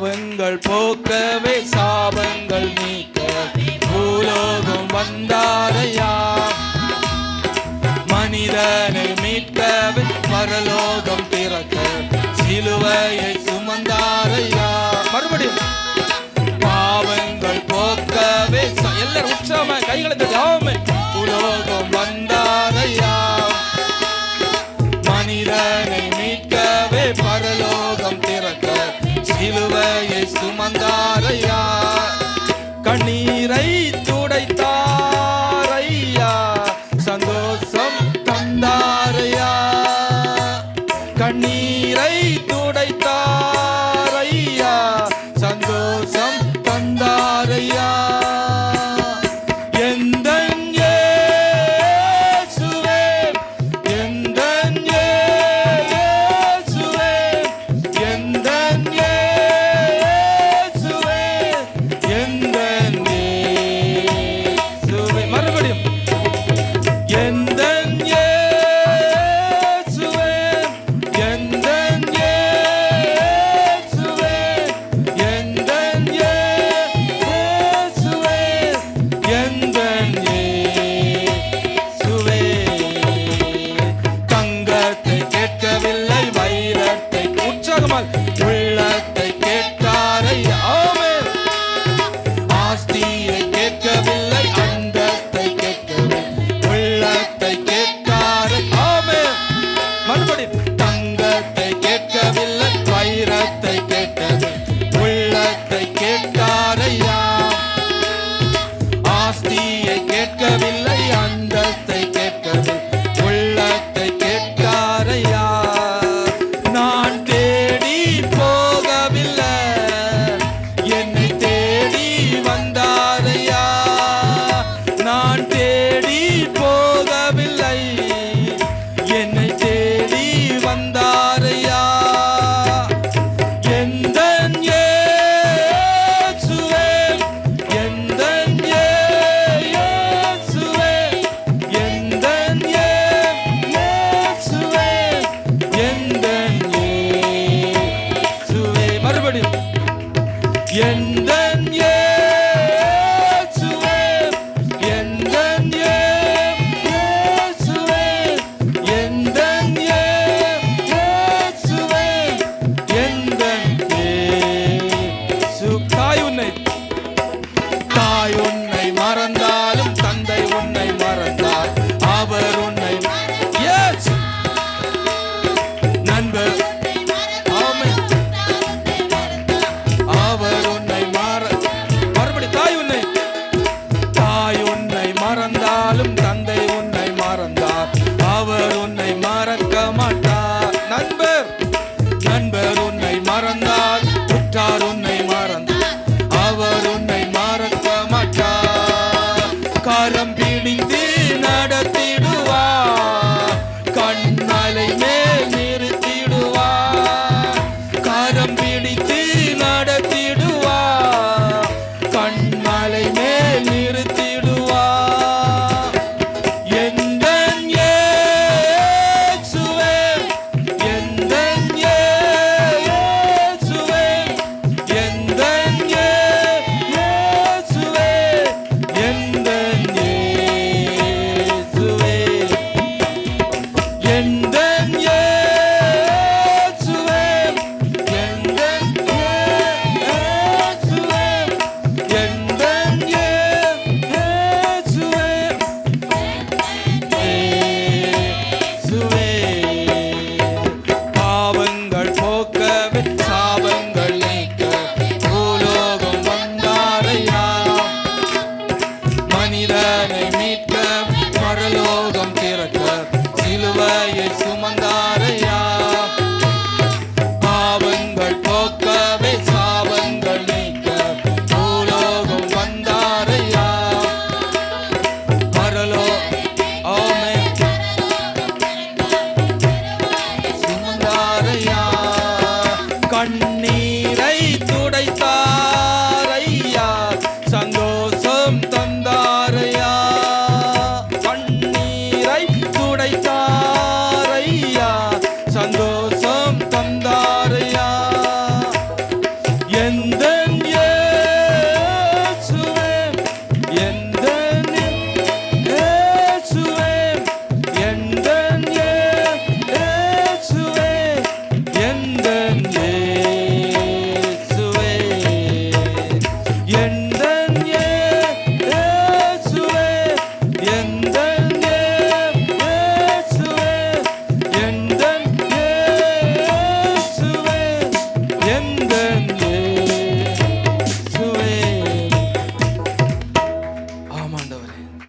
பாவங்கள் போக்கவே சாபங்கள் நீக்க. பூலோகம் வந்தாரையா மனிதனை மீட்கவே பரலோகம் பிறக்க. சிலுவையை சுமந்தாரையா மறுபடியும். பாவங்கள் போக்கவே எல்லாரும் உற்சாகமா கைகளை ஜாமே சிறை துடைத்தார் சிலுவையை மீட்க பரலோகம் திறக்க சிலுவையை சும